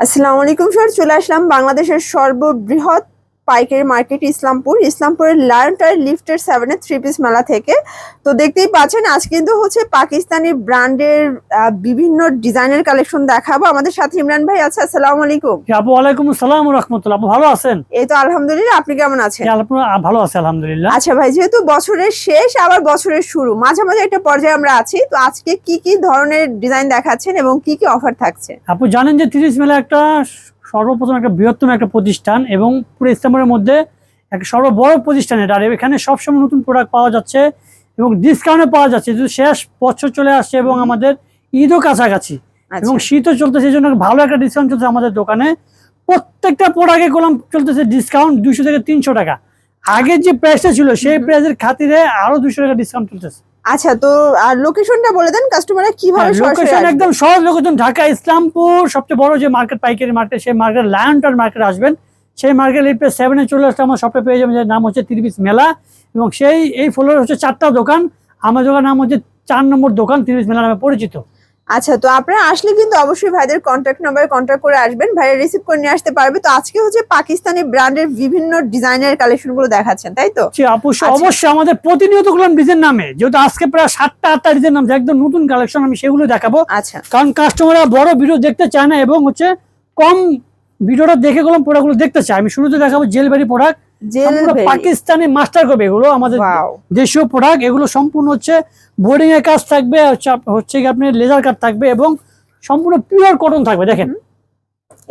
আসসালামু আলাইকুম স্যার চলে আসলাম বাংলাদেশের সর্ববৃহৎ পাইকারি মার্কেট ইসলামপুর। ইসলামপুরের লায়নটার লিফটের সেভেনের থ্রি পিস মেলা থেকে। তো দেখতেই পাচ্ছেন আজ কিন্তু হচ্ছে পাকিস্তানি ব্র্যান্ডের বিভিন্ন ডিজাইনের কালেকশন দেখাবো। আমাদের সাথে ইমরান ভাই আছে আসসালামু আলাইকুম। আপু ওয়ালাইকুম আসসালাম রহমতুল্লাহ। ভালো আছেন? এই তো আলহামদুলিল্লাহ আপনি কেমন আছেন? ভালো আছে আলহামদুলিল্লাহ। আচ্ছা ভাই যেহেতু বছরের শেষ আবার বছরের শুরু মাঝে মাঝে একটা পর্যায়ে আমরা আছি তো আজকে কি কি ধরনের ডিজাইন দেখাচ্ছেন এবং কি কি অফার থাকছে? আপু জানেন যে তিরিশ মেলা একটা সর্বপ্রথম একটা বৃহত্তম একটা প্রতিষ্ঠান এবং পুরো ইসলামের মধ্যে একটা সর্ববড় প্রতিষ্ঠান এটা। আর এখানে সবসময় নতুন প্রোডাক্ট পাওয়া যাচ্ছে এবং ডিসকাউন্টে পাওয়া যাচ্ছে। যেহেতু শেষ বছর চলে আসছে এবং আমাদের ঈদও কাছাকাছি আচ্ছা। এবং শীতও চলতেছে এই জন্য ভালো একটা ডিসকাউন্ট চলছে আমাদের দোকানে। প্রত্যেকটা প্রোডাক্টে কলম চলতেছে ডিসকাউন্ট দুশো থেকে তিনশো টাকা। আগের যে প্রাইসটা ছিল সেই প্রাইসের খাতিরে আরও দুশো টাকা ডিসকাউন্ট চলতেছে। আচ্ছা তো আর লোকেশনটা বলে দেন কাস্টমাররা কীভাবে লোকেশন একদম সহজ লোকেশন ঢাকা ইসলামপুর সবচেয়ে বড় যে মার্কেট পাইকারি মার্কেট সেই মার্কেট লায়নটার মার্কেট আসবেন। সেই মার্কেট লিপে সেভেনে চলে আসলে আমার শপে পেয়ে যাবেন নাম হচ্ছে তিরিশ মেলা। এবং সেই এই ফ্লোরে হচ্ছে চারটা দোকান। আমার দোকান নাম হচ্ছে চার নম্বর দোকান তিরিশ মেলা নামে পরিচিত। আচ্ছা তো আপনারা আসলে কিন্তু অবশ্যই ভাইদের কন্ট্যাক্ট নাম্বারে কন্ট্যাক্ট করে আসবেন। ভাইয়া রিসিভ করে নিয়ে আসতে পারবে। তো আজকে হচ্ছে পাকিস্তানি ব্র্যান্ডের বিভিন্ন ডিজাইনের কালেকশনগুলো দেখাচ্ছেন তাই তো? অবশ্যই আচ্ছা। অবশ্যই আমাদের প্রতিনিয়ত গুলাম ডিজাইন নামে যেহেতু আজকে প্রায় সাতটা আটটা ডিজাইন নামছে একদম নতুন কালেকশন আমি সেগুলো দেখাবো। আচ্ছা। কারণ কাস্টমাররা বড় ভিডিও দেখতে চায় না এবং হচ্ছে কম ভিডিওটা দেখে গেলাম প্রোডাক্টগুলো দেখতে চায়। আমি শুরুতে দেখাবো জেলবাড়ি প্রোডাক্ট পাকিস্তানি মাস্টার কপি এগুলো আমাদের দেশীয় প্রোডাক্ট এগুলো সম্পূর্ণ হচ্ছে বোর্ডিং এর কাজ থাকবে হচ্ছে কি আপনি লেজার কাট থাকবে এবং সম্পূর্ণ পিওর কটন থাকবে দেখেন।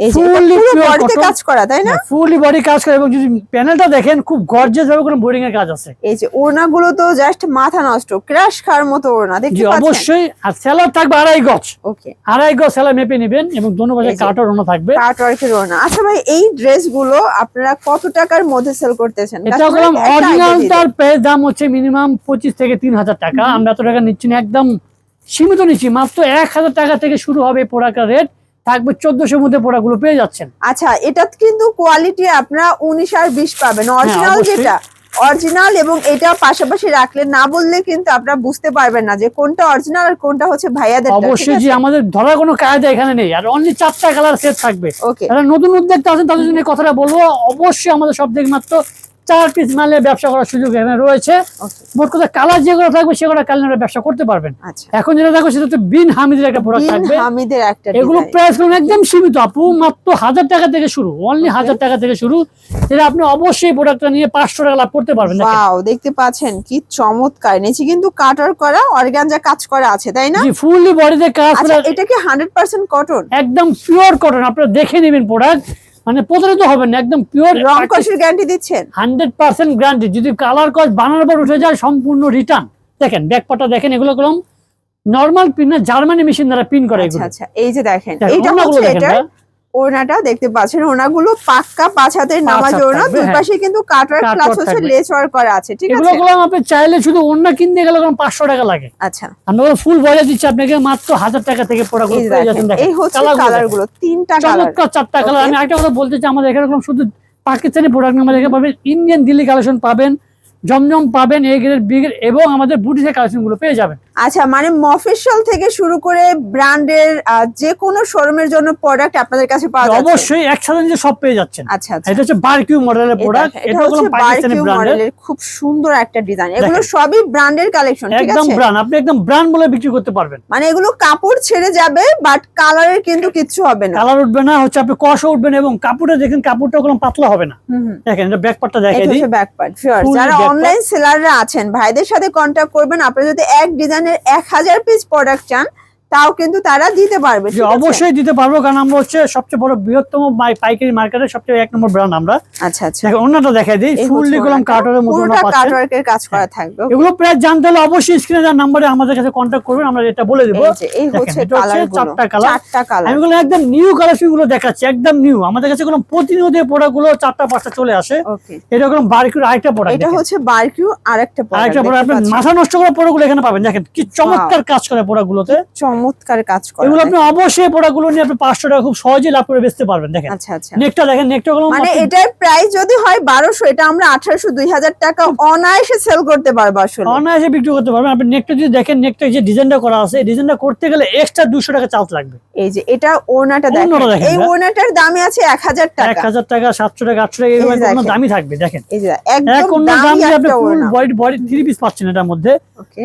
এই যে Fully পুরো pure বডিতে cotton। কাজ করা তাই না? ফুলি বডি কাজ করে। এবং যদি প্যানেলটা দেখেন খুব গর্জিয়াস ভাবে কোনো বোর্ডিং এর কাজ আছে। এই যে ওড়নাগুলো তো জাস্ট মাথা নষ্ট ক্র্যাশ খাওয়ার মতো ওড়না দেখতে পাচ্ছেন? অবশ্যই। আর সেলার থাকবে আড়াই গজ। ওকে আড়াই গজ সেলার মেপে নেবেন এবং দোনো পাশে থাকবে। ওড়না। আচ্ছা ভাই এই ড্রেসগুলো আপনারা কত টাকার মধ্যে সেল করতেছেন? এটা প্রাইস দাম হচ্ছে মিনিমাম পঁচিশ থেকে তিন হাজার টাকা। আমরা এত টাকা নিচ্ছি না একদম সীমিত নিচ্ছি। মাত্র এক হাজার টাকা থেকে শুরু হবে প্রোডাক্টের রেট থাকবে চোদ্দশোর মধ্যে প্রোডাক্টগুলো পেয়ে যাচ্ছেন। আচ্ছা এটা কিন্তু কোয়ালিটি আপনারা উনিশ আর বিশ পাবেন। অরিজিনাল যেটা অরিজিনাল এবং এটা পাশাপাশি রাখলে না বললে কিন্তু আপনারা বুঝতে পারবেন না যে কোনটা অরিজিনাল আর কোনটা হচ্ছে ভাইয়াদের অবশ্যই যে আমাদের ধরার কোনো কায়দা এখানে নেই। আর অনলি চারটা কালার সেট থাকবে। ওকে নতুন উদ্যোক্তা আছেন তাদের জন্য কথাটা বলব অবশ্যই আমাদের সব থেকে মাত্র চার পিস মালে ব্যবসা করার সুযোগ এখানে রয়েছে। মোট কথা কালার যেগুলো থাকবে সেগুলো কালার ব্যবসা করতে পারবেন। আচ্ছা। এখন যেটা দেখো সেটা হচ্ছে বিন হামিদের একটা প্রোডাক্ট থাকবে। হামিদের একটা এগুলো প্রাইসগুলো একদম সীমিত আপু মাত্র হাজার টাকা থেকে শুরু অনলি. হাজার টাকা থেকে শুরু। যেটা আপনি অবশ্যই প্রোডাক্টটা নিয়ে পাঁচশো টাকা লাভ করতে পারবেন। ওয়াও দেখতে পাচ্ছেন কি চমৎকার। নিচে কিন্তু কাটার করা অর্গানজা কাজ করা আছে তাই না? জি ফুললি বডিতে কাজ আচ্ছা করে এটা কি হান্ড্রেড পার্সেন্ট কটন একদম পিওর কটন আপনারা দেখে নেবেন প্রোডাক্ট মানে প্রতারিত হবে না একদম পিওর রং কষের গ্যারান্টি দিচ্ছেন? হান্ড্রেড পার্সেন্ট গ্যারান্টি যদি কালার কস বানানোর পর উঠে যায় সম্পূর্ণ রিটার্ন দেখেন ব্যাকপাটা দেখেন এগুলো কলম নর্মাল পিন না জার্মানি মেশিন দ্বারা পিন করে আচ্ছা এগুলো। আচ্ছা এই যে দেখেন এইটা হচ্ছে এটা। ওড়নাটা দেখতে পাচ্ছেন। ওড়নাগুলো পাক্কা পাঁচ হাতের নামাজ ওড়না দুই। পাশে কিন্তু কাটওয়ার্ক প্লাস হচ্ছে লেস ওয়ার্ক করা আছে ঠিক এগুলো আছে? কলম আপনি চাইলে শুধু অন্য কিনতে গেলে কলম পাঁচশো টাকা লাগে। আচ্ছা। আমরা ফুল বলে দিচ্ছি আপনাকে মাত্র হাজার টাকা থেকে প্রোডাক্ট এই যে পেয়ে যাচ্ছেন দেখেন এই হচ্ছে Colour গুলো কালার দেখেন। গুলো তিনটা কালার চমৎকার চারটা কালার. আমি একটা কথা বলতে চাই আমাদের এখানে এরকম শুধু পাকিস্তানি প্রোডাক্ট আমাদের এখানে পাবেন ইন্ডিয়ান দিল্লি কালেকশন পাবেন জমজম পাবেন এ গ্রেড বি গ্রেড এবং আমাদের বুটিসের কালেকশনগুলো পেয়ে যাবেন। আচ্ছা মানে মফিসিয়াল থেকে শুরু করে ব্র্যান্ডের যে কোনো শোরুমের জন্য প্রোডাক্ট আপনাদের কাছে পাওয়া যাচ্ছে? অবশ্যই একসাথে নিয়ে সব পেয়ে যাচ্ছেন। আচ্ছা আচ্ছা। এটা হচ্ছে বারকিউ মডেলের প্রোডাক্ট এটা এটা হলো পাকিস্তানি ব্র্যান্ডের খুব সুন্দর একটা ডিজাইন এগুলো সবই ব্র্যান্ডের কালেকশন ঠিক আছে? একদম ব্র্যান্ড আপনি একদম ব্র্যান্ড বলে বিক্রি করতে পারবেন। মানে এগুলো কাপড় ছেড়ে যাবে বাট কালারের কিন্তু কিছু হবে না। কালার উঠবে না হচ্ছে আপনি কষও উঠবেন এবং কাপড়টা দেখেন কাপড়টা কোনো পাতলা হবে না। দেখেন এটা ব্যাকপার্টটা এটা দেখে দিই। হচ্ছে ব্যাকপার্ট শিওর Full যারা অনলাইন সেলাররা আছেন ভাইদের সাথে কন্ট্যাক্ট করবেন আপনারা যদি এক ডিজাইনের এক হাজার পিস প্রোডাক্ট চান তাও কিন্তু তারা দিতে পারবে? অবশ্যই দিতে পারব কারণ আমরা হচ্ছে সবচেয়ে বড় বৃহত্তম পাইকারি মার্কেটের সবচেয়ে এক নম্বর ব্র্যান্ড আমরা। আচ্ছা আচ্ছা। অন্যটা দেখাই দিই ফুললি কলম ওনাটা। কার্টনের মতো পুরোটা পাচ্ছেন কাজ করা থাকবে এগুলো প্রায় জানতে হলে অবশ্যই স্ক্রিনে যার নাম্বারে আমাদের কাছে কন্ট্যাক্ট করবেন আমরা এটা বলে দেবো। এই হচ্ছে কালার চারটা colour। চারটা কালার আমি বললাম একদম নিউ কালেকশনগুলো দেখাচ্ছি একদম নিউ আমাদের কাছে কোনো প্রতিনিয়ত প্রোডাক্টগুলো চারটা পাঁচটা চলে আসে। এটা কোনো বারকিউর আরেকটা প্রোডাক্ট এটা হচ্ছে বারকিউ আরেকটা আরেকটা প্রোডাক্ট প্রোডাক্ট আপনি মাথা নষ্ট করা প্রোডাক্টগুলো এখানে পাবেন। দেখেন কি চমৎকার কাজ করে প্রোডাক্ট গুলোতে। চমৎকার কাজ করা এগুলো আপনি অবশ্যই প্রোডাক্টগুলো নিয়ে আপনি পাঁচশো টাকা খুব সহজেই লাভ করে বেচতে পারবেন দেখেন। আচ্ছা আচ্ছা। নেকটা দেখেন নেকটা গুলো মানে এটার প্রাইস যদি হয় বারোশো এটা আমরা আঠারোশো দুই হাজার টাকা অনায়াসে সেল করতে পারব আসলে। অনায়াসে বিক্রি করতে পারবেন। আপনি নেকটা যদি দেখেন নেকটা যে ডিজাইনটা করা আছে এই ডিজাইনটা করতে গেলে এক্সট্রা দুশো টাকা চার্জ লাগবে। এই যে এটা ওনাটা দেখেন। এই হ্যাঁ। ওনাটার দামে আছে এক হাজার টাকা। হাজার টাকা সাতশো টাকা আটশো টাকা এরকম কোনো দামই থাকবে দেখেন। এই যে একদম দাম আপনি full body body three piece পাচ্ছেন এটার মধ্যে।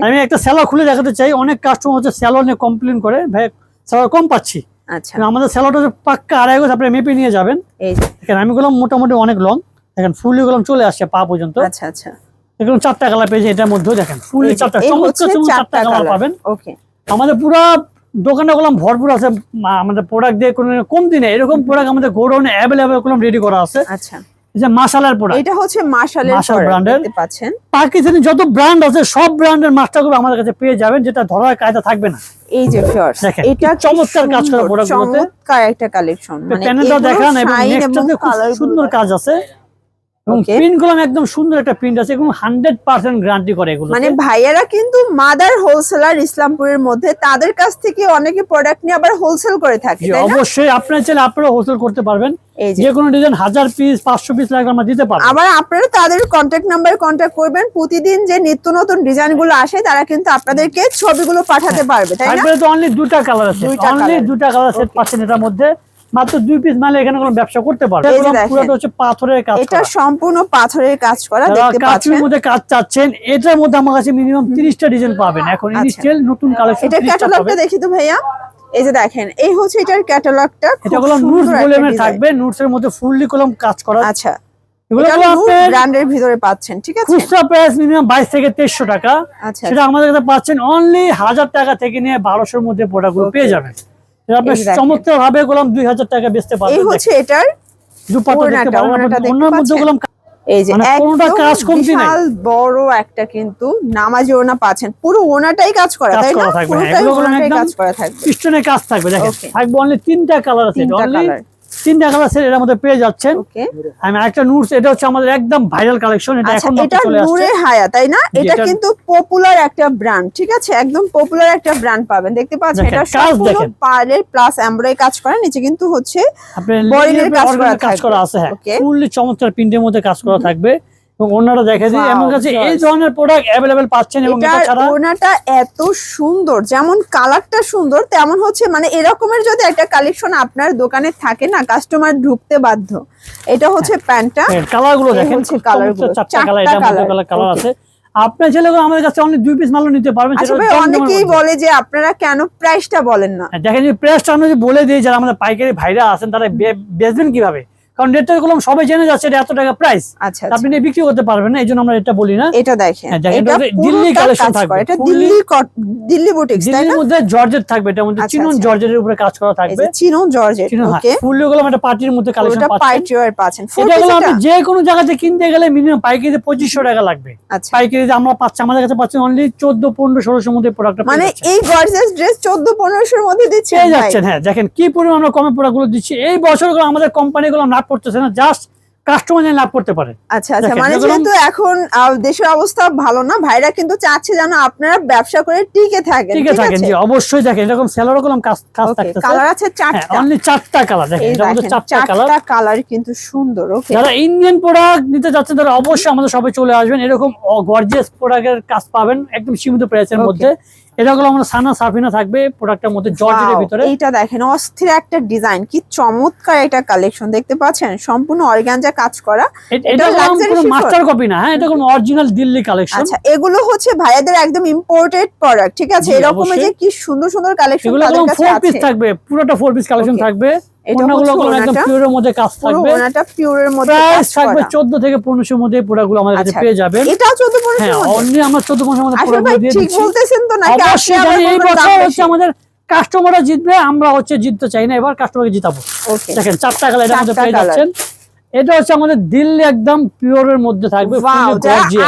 আমি একটা স্যালোয়ার খুলে দেখাতে চাই অনেক কাস্টমার হচ্ছে স্যালোয়ার নিয়ে কমপ্লেন করে ভাই স্যালোয়ার কম পাচ্ছি। আচ্ছা। আমাদের হচ্ছে পাক্কা আড়াই গজ আপনি মেপে নিয়ে যাবেন। দেখেন আমি গুলো মোটামুটি অনেক লং দেখেন ফুলি গুলো চলে আসছে পা পর্যন্ত। আচ্ছা আচ্ছা। এগুলো চারটা কালার পেয়েছে এটার মধ্যে দেখেন ফুলি চারটা চমৎকার হচ্ছে চারটা কালার পাবেন। ওকে। আমাদের পুরো দোকানে গুলাম ভরপুর আছে আমাদের প্রোডাক্ট দিয়ে কোনো কম দিনে এরকম প্রোডাক্ট আমাদের গোডাউনে অ্যাভেলেবেলগুলো রেডি করা আছে। আচ্ছা। এই যে মাসালার প্রোডাক্ট এটা হচ্ছে মাশালের মাশাল ব্র্যান্ডের। পাচ্ছেন। পাকিস্তানি যত ব্র্যান্ড আছে সব ব্র্যান্ডের মাস্টারগুলো আমাদের কাছে পেয়ে যাবেন যেটা ধরার কায়দা থাকবে না। এই যে ফিয়ার্স এটা চমৎকার কাজ করা product চমৎকার একটা কালেকশন মানে প্যানেলটা দেখান এবং shine খুব সুন্দর কাজ আছে। এবং প্রিন্টগুলো একদম সুন্দর একটা প্রিন্ট আছে এবং হান্ড্রেড পার্সেন্ট গ্যারান্টি করে এগুলো মানে ভাইয়ারা কিন্তু মাদার হোলসেলার ইসলামপুরের মধ্যে তাদের কাছ থেকে অনেকে প্রোডাক্ট নিয়ে আবার হোলসেল করে থাকে অবশ্যই। আপনার চাইলে আপনারা হোলসেল করতে পারবেন। যে। কোনো ডিজাইন হাজার পিস পাঁচশো পিস লাগলে আমরা দিতে পারব। আবার আপনারা তাদের কন্ট্যাক্ট নাম্বার কন্ট্যাক্ট করবেন। প্রতিদিন যে নিত্য নতুন ডিজাইনগুলো আসে তারা কিন্তু আপনাদেরকে ছবিগুলো পাঠাতে পারবে তাই না? তারপরে তো অনলি দুটা কালার আছে। অনলি। দুটা কালার সেট পাচ্ছেন এটার মধ্যে। মাত্র দুই পিস মালে এখানে কোনো ব্যবসা করতে পারবে। পুরোটা হচ্ছে পাথরের কাজ এটা সম্পূর্ণ পাথরের কাজ করা দেখতে কাচের মধ্যে কাজ চাচ্ছেন এটার মধ্যে আমার কাছে মিনিমাম তিরিশটা ডিজাইন পাবেন। এখন আচ্ছা। ইনিশিয়াল নতুন কালেকশন এটার ক্যাটালগটা দেখি তো ভাইয়া। এই যে দেখেন এই হচ্ছে এটার ক্যাটালগটা এটা গুলো নুটস থাকবে। নুটস এর মধ্যে ফুললি কলম কাজ করা। আচ্ছা। এটা ব্র্যান্ডের ভিতরে পাচ্ছেন ঠিক আছে? খুচরা প্রাইস মিনিমাম বাইশ থেকে তেইশশো টাকা। আচ্ছা। সেটা আমাদের কাছে পাচ্ছেন অনলি টাকা থেকে নিয়ে বারোশোর মধ্যে প্রোডাক্টগুলো পেয়ে যাবেন। এটা আপনি। চমৎকার ভাবে গোলাম দুই হাজার টাকা বেচতে এই হচ্ছে এটার এই যে মানে কাজ বিশাল বড় একটা কিন্তু নামাজ ওনা পাচ্ছেন। পুরো ওড়নাটাই কাজ করা কাজ তাই না? থাকবে, হ্যাঁ, পুরোটাই কাজ করা থাকবে। কাজ থাকবে দেখেন। থাকবে অনলি তিনটা কালার আছে অনলি তিনটা কালার সেট এর মধ্যে পেয়ে যাচ্ছেন। আমি একটা নুডস এটা হচ্ছে আমাদের একদম ভাইরাল কালেকশন এটা আচ্ছা এখন এটা হায়া তাই না? এটা কিন্তু পপুলার একটা ব্র্যান্ড ঠিক আছে? একদম পপুলার একটা ব্র্যান্ড পাবেন। দেখতে পাচ্ছেন এটা কাজ সম্পূর্ণ। পার্লের প্লাস এমব্রয়ডারি কাজ করা নিচে কিন্তু হচ্ছে লিনেনের কাজ করা কাজ করা আছে হ্যাঁ। ফুললি চমৎকার প্রিন্টের মধ্যে কাজ করা থাকবে। এবং অন্যরা দেখে যে আমার কাছে এই ধরনের প্রোডাক্ট অ্যাভেলেবেল পাচ্ছেন এবং এটা ছাড়া ওড়নাটা এত সুন্দর যেমন কালারটা সুন্দর তেমন হচ্ছে মানে এরকমের যদি একটা কালেকশন আপনার দোকানে থাকে না কাস্টমার ঢুকতে বাধ্য। এটা হচ্ছে প্যান্টটা। কালার দেখেন চমৎকারগুলো, চারটা কালার এটা মধ্যে কালার আছে। আপনার ছেলে আমাদের কাছে অনলি দুই পিস মালও নিতে পারবেন আচ্ছা অনেকেই বলে যে আপনারা কেন প্রাইসটা বলেন না? হ্যাঁ, দেখেন যে প্রেসটা আমরা বলে দিই যারা আমাদের পাইকারি ভাইরা আছেন তারা বেচবেন কীভাবে? কারণ রেটটা কলম সবাই জেনে যাচ্ছে এটা এত টাকা প্রাইস আচ্ছা আপনি নিয়ে বিক্রি করতে পারবেন না এই জন্য আমরা এটা বলি না। এটা দেখেন হ্যাঁ, এটা এটা দিল্লি কাজ থাকবে, এটা দিল্লি দিল্লি বুটিক্স তাই না? দিল্লির মধ্যে জর্জেট থাকবে এটার মধ্যে আচ্ছা, চিনন আচ্ছা। জর্জেটের উপরে কাজ করা থাকবে যে চিনো জর্জেট চিনন ওকে। ফুলগুলো একটা পার্টির মধ্যে কালেকশন পাচ্ছেন। পার্টি ওয়্যার পাচ্ছেন। এটা হলো আপনি যে কোনো জায়গাতে কিনতে গেলে মিনিমাম পাইকারিতে পঁচিশশো টাকা লাগবে। আচ্ছা। পাইকারিতে আমরা পাচ্ছি আমাদের কাছে পাচ্ছি অনলি চোদ্দ পনেরো ষোলোশোর মধ্যে প্রোডাক্টটা মানে এই গর্জিয়াস ড্রেস 14 1500 এর মধ্যে দিচ্ছে যাচ্ছেন হ্যাঁ দেখেন কি পরিমাণ আমরা কমে প্রোডাক্টগুলো দিচ্ছি। এই বছরগুলো আমাদের কোম্পানিগুলো লাভ করতেছে না জাস্ট কাস্টমার যেন লাভ করতে পারে। আচ্ছা আচ্ছা মানে যেহেতু এখন দেশের অবস্থা ভালো না ভাইরা কিন্তু চাচ্ছে যেন আপনারা ব্যবসা করে টিকে থাকেন থাকেন জি অবশ্যই দেখেন এরকম সেলারও কলম কাজ কাজ থাকতেছে। কালার আছে হ্যাঁ চারটা। অনলি চারটা কালার দেখেন দেখেন চারটা কালার চারটা কালার কিন্তু সুন্দর ওকে যারা ইন্ডিয়ান প্রোডাক্ট নিতে যাচ্ছেন তারা অবশ্যই আমাদের সবাই চলে আসবেন। এরকম গর্জিয়াস প্রোডাক্টের কাজ পাবেন একদম সীমিত প্রাইসের. মধ্যে। এটা হলো আমাদের সানা সাফিনা থাকবে প্রোডাক্টের মধ্যে জর্জেটের ভিতরে। এটা দেখেন অস্থির একটা ডিজাইন। কি চমৎকার এটা কালেকশন দেখতে পাচ্ছেন? সম্পূর্ণ অর্গানজা কাজ করা। এটা কোনো? মাস্টার কপি না হ্যাঁ? এটা কোনো অরিজিনাল দিল্লি কালেকশন আচ্ছা এগুলো হচ্ছে ভাইয়াদের একদম ইম্পোর্টেড প্রোডাক্ট ঠিক আছে? এরকম যে কি সুন্দর সুন্দর কালেকশন এগুলো ফোর পিস থাকবে পুরোটা ফোর পিস কালেকশন থাকবে। আমাদের কাছে আচ্ছা, হ্যাঁ কাস্টমাররা জিতবে আমরা হচ্ছে জিততে চাই না এবার কাস্টমারকে জিতাবো. দেখেন চারটা কালার এটা পেয়ে যাচ্ছেন। এটা হচ্ছে আমাদের দিল্লি একদম পিওরের মধ্যে থাকবে।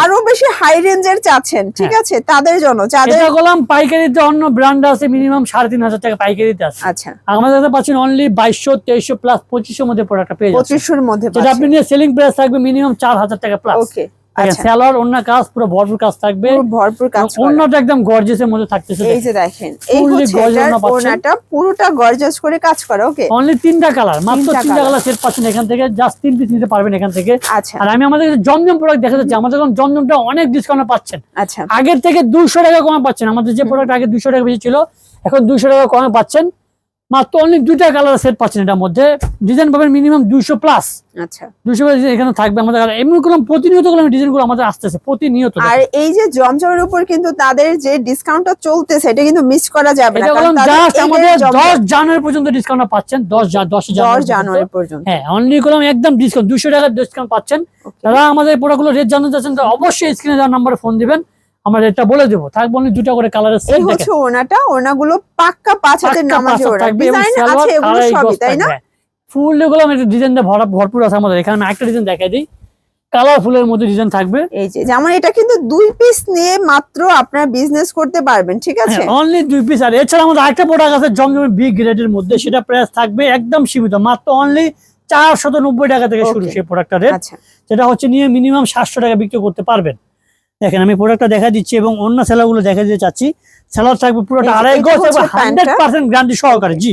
আরও বেশি হাই রেঞ্জের চাচ্ছেন ঠিক হ্যাঁ। আছে? তাদের জন্য যাদের করলাম পাইকারিতে অন্য ব্র্যান্ড আছে মিনিমাম সাড়ে তিন হাজার টাকা পাইকারিতে আছে। আচ্ছা। আমাদের কাছে পাচ্ছেন অনলি বাইশশো তেইশশো প্লাস পঁচিশশোর মধ্যে প্রোডাক্টটা পেয়ে যাচ্ছে পঁচিশশোর মধ্যে যেটা আপনি নিয়ে সেলিং প্রাইস থাকবে মিনিমাম চার হাজার টাকা প্লাস ওকে আচ্ছা। অন্য কাজ পুরো ভরপুর কাজ থাকবে। ভরপুর কাজ অন্যটা একদম গর্জেসের মধ্যে থাকতেছে এই যে দেখেন এই Fully হচ্ছে gorgeous এটার না পাচ্ছেন? ওড়নাটা পুরোটা গর্জাস করে কাজ করা ওকে অনলি তিনটা কালার মাত্র তিনটা কালার সেট পাচ্ছেন এখান থেকে জাস্ট তিন পিস নিতে পারবেন এখান থেকে। আচ্ছা। আর আমি আমাদের জমজম প্রোডাক্ট দেখা যাচ্ছে আমাদের এখন জমজমটা অনেক ডিসকাউন্ট পাচ্ছেন। আচ্ছা। আগের থেকে দুইশো টাকা কমে পাচ্ছেন আমাদের যে প্রোডাক্ট আগে দুইশো টাকা বেশি ছিল এখন দুইশো টাকা কমে পাচ্ছেন। মাত্র অনেক দুইটা কালার সেট পাচ্ছেন এটার মধ্যে। ডিজাইন পাবেন মিনিমাম দুইশো প্লাস আচ্ছা। দুইশো এখানে থাকবে আমাদের এমনি প্রতিনিয়ত করলাম ডিজাইনগুলো আমাদের আসতেছে প্রতিনিয়ত আর এই যে জমজমের উপর কিন্তু তাদের যে ডিসকাউন্টটা চলতেছে এটা কিন্তু মিস করা যাবে না। কারণ জাস্ট আমাদের জমজম দশ জানুয়ারি পর্যন্ত ডিসকাউন্ট পাচ্ছেন জানুয়ারি পর্যন্ত। হ্যাঁ অনলি করলাম একদম ডিসকাউন্ট দুশো টাকার ডিসকাউন্ট পাচ্ছেন. যারা আমাদের প্রোডাক্টগুলো রেট জানতে চাচ্ছেন অবশ্যই স্ক্রিনে নাম্বারে ফোন দিবেন। আমরা রেটটা বলে দেবো থাকবে দুটো করে এই হচ্ছে ওনাটা ওনাগুলো পাক্কা পাঁচ হাতের নামাজি ডিজাইন আছে এগুলো সবই তাই না? ফুল এগুলো আমি ডিজাইনটা ভরা ভরপুর আছে আমাদের। এখানে আমি একটা ডিজাইন দেখাই দিই। মধ্যে ডিজাইন থাকবে। এই যে যেমন এটা কিন্তু দুই পিস নিয়ে মাত্র আপনারা বিজনেস করতে পারবেন ঠিক আছে? অনলি দুই পিস আর এছাড়া আমাদের আরেকটা প্রোডাক্ট আছে জমজমের বিগ গ্রেডের মধ্যে। সেটা প্রাইস থাকবে একদম সীমিত মাত্র অনলি চারশত নব্বই টাকা থেকে শুরু সেই প্রোডাক্টটা রেট যেটা হচ্ছে নিয়ে মিনিমাম সাতশো টাকা বিক্রি করতে পারবেন। দেখেন আমি প্রোডাক্টটা দেখা দিচ্ছি এবং অন্য সেলারগুলো দেখা দিতে চাচ্ছি সেলার থাকবে পুরোটা আড়াই গজ এবং হান্ড্রেড। পার্সেন্ট গ্যারান্টি সহকারে জি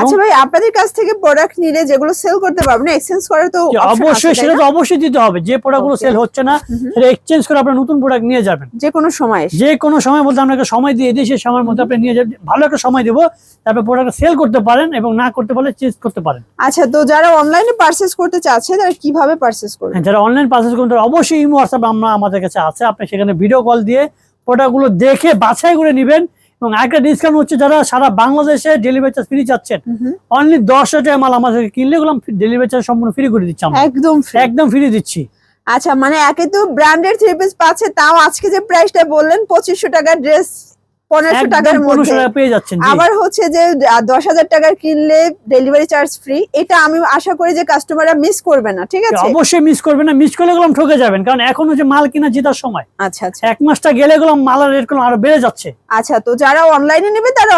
আচ্ছা ভাই আপনাদের কাছ থেকে প্রোডাক্ট নিলে যেগুলো সেল করতে পারবেন এক্সচেঞ্জ করার তো অবশ্যই সেটা তো অবশ্যই দিতে হবে। যে প্রোডাক্টগুলো সেল হচ্ছে না সেটা এক্সচেঞ্জ করে আপনার নতুন প্রোডাক্ট নিয়ে যাবেন। যে কোনো সময় যে কোনো সময় বলতে আপনাকে সময় দিয়ে দিই সেই সময়ের মধ্যে আপনি নিয়ে যাবেন। ভালো একটা সময় দেবো তারপর প্রোডাক্ট সেল করতে পারেন এবং না করতে পারলে চেঞ্জ করতে পারেন। আচ্ছা তো যারা অনলাইনে পারচেজ করতে চাচ্ছে তারা কীভাবে পারচেজ করবে? হ্যাঁ, যারা অনলাইন পারচেস করতে চান, অবশ্যই ইমো হোয়াটসঅ্যাপ আমরা আমাদের কাছে আছে। আপনি সেখানে ভিডিও কল দিয়ে প্রোডাক্টগুলো দেখে বাছাই করে নেবেন। এবং একটা ডিসকাউন্ট হচ্ছে যারা সারা বাংলাদেশে ডেলিভারি চার্জ ফ্রি চাচ্ছেন অনলি দশ হাজার টাকা মাল আমাদের কিনলে গুলো ডেলিভারি চার্জ সম্পূর্ণ ফ্রি করে দিচ্ছি একদম একদম ফ্রি দিচ্ছি। আচ্ছা মানে একে তো ব্র্যান্ডেড থ্রি পিস পাচ্ছে তাও আজকে যে প্রাইসটা বললেন পঁচিশশো টাকার ড্রেস পনেরোশো টাকার মধ্যে। পেয়ে যাচ্ছেন। আবার হচ্ছে যে দশ হাজার টাকার কিনলে ডেলিভারি চার্জ ফ্রি এটা আমি আশা করি যে কাস্টমাররা মিস করবে না ঠিক আছে? অবশ্যই মিস করবেন না মিস করলে গেলাম ঠকে যাবেন কারণ এখন হচ্ছে মাল কিনা জেতার সময়। আচ্ছা আচ্ছা। এক মাসটা গেলে গেলাম মালের রেটগুলো আরও বেড়ে যাচ্ছে। আচ্ছা তো যারা অনলাইনে নেবে তারা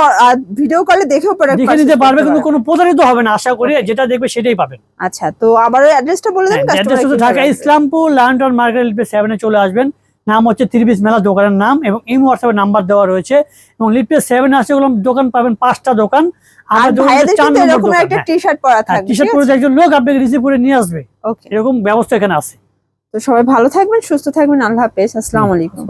ভিডিও কলে দেখেও প্রোডাক্ট দেখে নিতে পারবে কিন্তু কোনো প্রতারিত হবে না আশা করি যেটা দেখবে সেটাই পাবেন। আচ্ছা তো আবারও অ্যাড্রেসটা বলে দেন হচ্ছে ঢাকা ইসলামপুর লান্টন মার্কেট সেভেনে চলে আসবেন। নাম হচ্ছে ত্রিবিশ মেলা দোকানের নাম এবং এই হোয়াটসঅ্যাপে নাম্বার দেওয়া রয়েছে এবং লিপে সেভেন আসে ওগুলো দোকান পাবেন পাঁচটা দোকান। আর একটা টি শার্ট পরা থাকবে টি শার্ট পরে একজন লোক আপনাকে রিসিভ করে নিয়ে আসবে ওকে এরকম ব্যবস্থা এখানে আছে। তো সবাই ভালো থাকবেন সুস্থ থাকবেন আল্লাহ হাফেজ আসসালামু আলাইকুম।